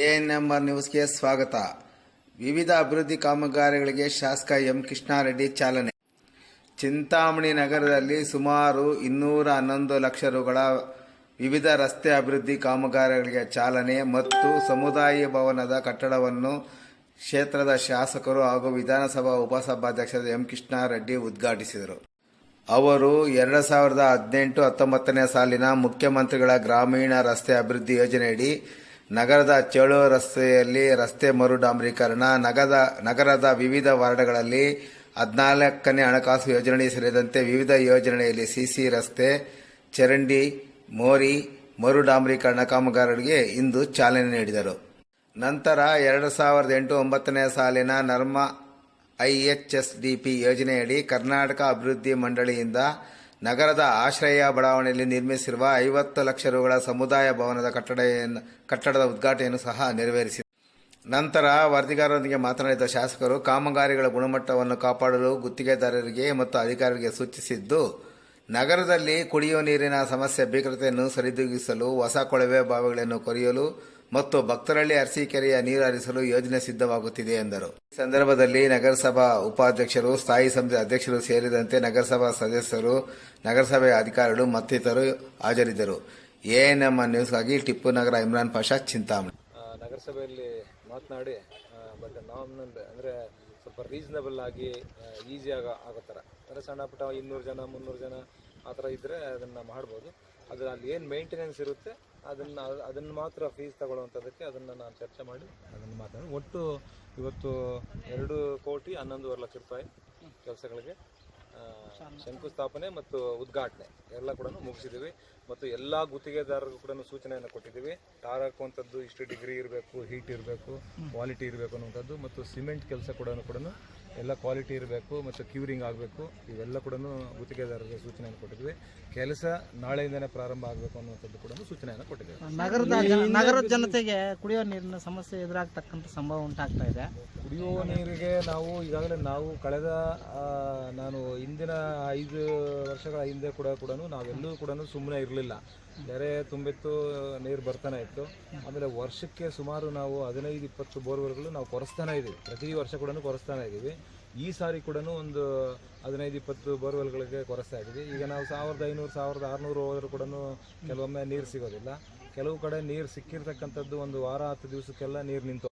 ANMR ನ್ಯೂಸ್ಗೆ ಸ್ವಾಗತ. ವಿವಿಧ ಅಭಿವೃದ್ಧಿ ಕಾಮಗಾರಿಗಳಿಗೆ ಶಾಸಕ ಎಂ ಕೃಷ್ಣಾರೆಡ್ಡಿ ಚಾಲನೆ. ಚಿಂತಾಮಣಿ ನಗರದಲ್ಲಿ ಸುಮಾರು ಇನ್ನೂರ ಹನ್ನೊಂದು ಲಕ್ಷ ರುಗಳ ವಿವಿಧ ರಸ್ತೆ ಅಭಿವೃದ್ಧಿ ಕಾಮಗಾರಿಗಳಿಗೆ ಚಾಲನೆ ಮತ್ತು ಸಮುದಾಯ ಭವನದ ಕಟ್ಟಡವನ್ನು ಕ್ಷೇತ್ರದ ಶಾಸಕರು ಹಾಗೂ ವಿಧಾನಸಭಾ ಉಪಸಭಾಧ್ಯಕ್ಷ ಎಂ ಕೃಷ್ಣಾರೆಡ್ಡಿ ಉದ್ಘಾಟಿಸಿದರು. ಅವರು ಎರಡು ಸಾವಿರದ ಹದಿನೆಂಟು ಹತ್ತೊಂಬತ್ತನೇ ಸಾಲಿನ ಮುಖ್ಯಮಂತ್ರಿಗಳ ಗ್ರಾಮೀಣ ರಸ್ತೆ ಅಭಿವೃದ್ಧಿ ಯೋಜನೆಯಡಿ ನಗರದ ಚೇಳೂರು ರಸ್ತೆಯಲ್ಲಿ ರಸ್ತೆ ಮರು ಡಾಂಬರೀಕರಣ ನಗರದ ನಗರದ ವಿವಿಧ ವಾರ್ಡ್ಗಳಲ್ಲಿ ಹದಿನಾಲ್ಕನೇ ಹಣಕಾಸು ಯೋಜನೆ ಸೇರಿದಂತೆ ವಿವಿಧ ಯೋಜನೆಯಲ್ಲಿ ಸಿಸಿ ರಸ್ತೆ, ಚರಂಡಿ, ಮೋರಿ ಮರು ಡಾಂಬರೀಕರಣ ಕಾಮಗಾರಿಗೆ ಇಂದು ಚಾಲನೆ ನೀಡಿದರು. ನಂತರ ಎರಡು ಸಾವಿರದ ಎಂಟು ಒಂಬತ್ತನೇ ಸಾಲಿನ ನರ್ಮ ಐಎಚ್ಎಸ್ಡಿಪಿ ಯೋಜನೆಯಡಿ ಕರ್ನಾಟಕ ಅಭಿವೃದ್ಧಿ ಮಂಡಳಿಯಿಂದ ನಗರದ ಆಶ್ರಯ ಬಡಾವಣೆಯಲ್ಲಿ ನಿರ್ಮಿಸಿರುವ ಐವತ್ತು ಲಕ್ಷ ರುಗಳ ಸಮುದಾಯ ಭವನದ ಕಟ್ಟಡ ಕಟ್ಟಡದ ಉದ್ಘಾಟನೆಯನ್ನು ಸಹ ನೆರವೇರಿಸಿದೆ ನಂತರ ವರದಿಗಾರರೊಂದಿಗೆ ಮಾತನಾಡಿದ ಶಾಸಕರು, ಕಾಮಗಾರಿಗಳ ಗುಣಮಟ್ಟವನ್ನು ಕಾಪಾಡಲು ಗುತ್ತಿಗೆದಾರರಿಗೆ ಮತ್ತು ಅಧಿಕಾರಿಗಳಿಗೆ ಸೂಚಿಸಿದ್ದು, ನಗರದಲ್ಲಿ ಕುಡಿಯುವ ನೀರಿನ ಸಮಸ್ಯೆ, ಭೀಕರತೆಯನ್ನು ಸರಿದೂಗಿಸಲು ಹೊಸ ಕೊಳವೆ ಬಾವಿಗಳನ್ನು ಕೊರೆಯಲು ಮತ್ತು ಭಕ್ತರಳ್ಳಿ ಅರಸೀಕೆರೆಯ ನೀರು ಹರಿಸಲು ಯೋಜನೆ ಸಿದ್ಧವಾಗುತ್ತಿದೆ ಎಂದರು. ಈ ಸಂದರ್ಭದಲ್ಲಿ ನಗರಸಭಾ ಉಪಾಧ್ಯಕ್ಷರು, ಸ್ಥಾಯಿ ಸಮಿತಿ ಅಧ್ಯಕ್ಷರು ಸೇರಿದಂತೆ ನಗರಸಭಾ ಸದಸ್ಯರು, ನಗರಸಭೆಯ ಅಧಿಕಾರಿಗಳು ಮತ್ತಿತರರು ಹಾಜರಿದ್ದರು. ಎಎನ್ಎಂ ನ್ಯೂಸ್ಗಾಗಿ ಟಿಪ್ಪು ನಗರ ಇಮ್ರಾನ್ ಪಾಷಾ ಚಿಂತಾಮಣಿ. ನಗರಸಭೆಯಲ್ಲಿ ಮಾತನಾಡಿ ಬಟ್ ನಾಮಿನಲ್ ಅಂದರೆ ಸ್ವಲ್ಪ ರೀಸನಬಲ್ ಆಗಿ ಈಸಿಯಾಗಿ ಆಗೋ ಥರ. ಅಂದರೆ ಸಣ್ಣ ಪುಟ್ಟ ಇನ್ನೂರು ಜನ, ಮುನ್ನೂರು ಜನ ಆ ಥರ ಇದ್ದರೆ ಅದನ್ನು ಮಾಡ್ಬೋದು. ಅದು ಅಲ್ಲಿ ಏನು ಮೇಂಟೆನೆನ್ಸ್ ಇರುತ್ತೆ ಅದನ್ನು ಅದನ್ನು ಮಾತ್ರ ಫೀಸ್ ತಗೊಳ್ಳುವಂಥದ್ದಕ್ಕೆ ಅದನ್ನು ನಾನು ಚರ್ಚೆ ಮಾಡಿ ಅದನ್ನು ಮಾತಾಡಿ ಒಟ್ಟು ಇವತ್ತು ಎರಡು ಕೋಟಿ ಹನ್ನೊಂದುವರೆ ಲಕ್ಷ ರೂಪಾಯಿ ಕೆಲಸಗಳಿಗೆ ಶಂಕುಸ್ಥಾಪನೆ ಮತ್ತು ಉದ್ಘಾಟನೆ. ಎಲ್ಲ ಕೂಡ ಮುಗಿಸಿದ್ದೀವಿ ಮತ್ತು ಎಲ್ಲ ಗುತ್ತಿಗೆದಾರರಿಗೂ ಕೂಡ ಸೂಚನೆಯನ್ನು ಕೊಟ್ಟಿದ್ದೀವಿ ಟಾರ್ ಹಾಕುವಂಥದ್ದು ಇಷ್ಟು ಡಿಗ್ರಿ ಇರಬೇಕು, ಹೀಟ್ ಇರಬೇಕು, ಕ್ವಾಲಿಟಿ ಇರಬೇಕು ಅನ್ನುವಂಥದ್ದು. ಮತ್ತು ಸಿಮೆಂಟ್ ಕೆಲಸ ಕೂಡ ಕೂಡ ಎಲ್ಲ ಕ್ವಾಲಿಟಿ ಇರಬೇಕು ಮತ್ತು ಕ್ಯೂರಿಂಗ್ ಆಗಬೇಕು. ಇವೆಲ್ಲ ಕೂಡ ಗುತ್ತಿಗೆದಾರರಿಗೆ ಸೂಚನೆಯನ್ನು ಕೊಟ್ಟಿದ್ವಿ. ಕೆಲಸ ನಾಳೆಯಿಂದನೇ ಪ್ರಾರಂಭ ಆಗಬೇಕು ಅನ್ನುವಂಥದ್ದು ಕೂಡ ಸೂಚನೆಯನ್ನು ಕೊಟ್ಟಿದ್ದೇವೆ. ನಗರದ ನಗರದ ಜನತೆಗೆ ಕುಡಿಯುವ ನೀರಿನ ಸಮಸ್ಯೆ ಎದುರಾಗ್ತಕ್ಕಂಥ ಸಂಭವ ಉಂಟಾಗ್ತಾ ಇದೆ. ಕುಡಿಯುವ ನೀರಿಗೆ ನಾವು ಈಗಾಗಲೇ ನಾವು ಕಳೆದ ನಾನು ಹಿಂದಿನ ಐದು ವರ್ಷಗಳ ಹಿಂದೆ ಕೂಡ ಕೂಡ ನಾವೆಲ್ಲೂ ಕೂಡ ಸುಮ್ಮನೆ ಇರಲಿಲ್ಲ. ನೆರೆ ತುಂಬಿತ್ತು ನೀರು ಬರ್ತಾನೆ ಇತ್ತು. ಆಮೇಲೆ ವರ್ಷಕ್ಕೆ ಸುಮಾರು ನಾವು ಹದಿನೈದು ಇಪ್ಪತ್ತು ಬೋರ್ವೆಲ್ಗಳು ನಾವು ಕೊರೆಸ್ತಾನೆ ಇದ್ದೀವಿ ಪ್ರತಿ ವರ್ಷ ಕೂಡ ಕೊರೆಸ್ತಾನೆ ಇದ್ದೀವಿ ಈ ಸಾರಿ ಕೂಡ ಒಂದು ಹದಿನೈದು, ಇಪ್ಪತ್ತು ಬೋರ್ವೆಲ್ಗಳಿಗೆ ಕೊರತೆ ಆಗಿದೆ. ಈಗ ನಾವು ಸಾವಿರದ ಐನೂರು, ಸಾವಿರದ ಆರುನೂರು ಹೋದರೂ ಕೂಡ ಕೆಲವೊಮ್ಮೆ ನೀರು ಸಿಗೋದಿಲ್ಲ. ಕೆಲವು ಕಡೆ ನೀರು ಸಿಕ್ಕಿರ್ತಕ್ಕಂಥದ್ದು ಒಂದು ವಾರ, ಹತ್ತು ದಿವಸಕ್ಕೆಲ್ಲ ನೀರು ನಿಂತು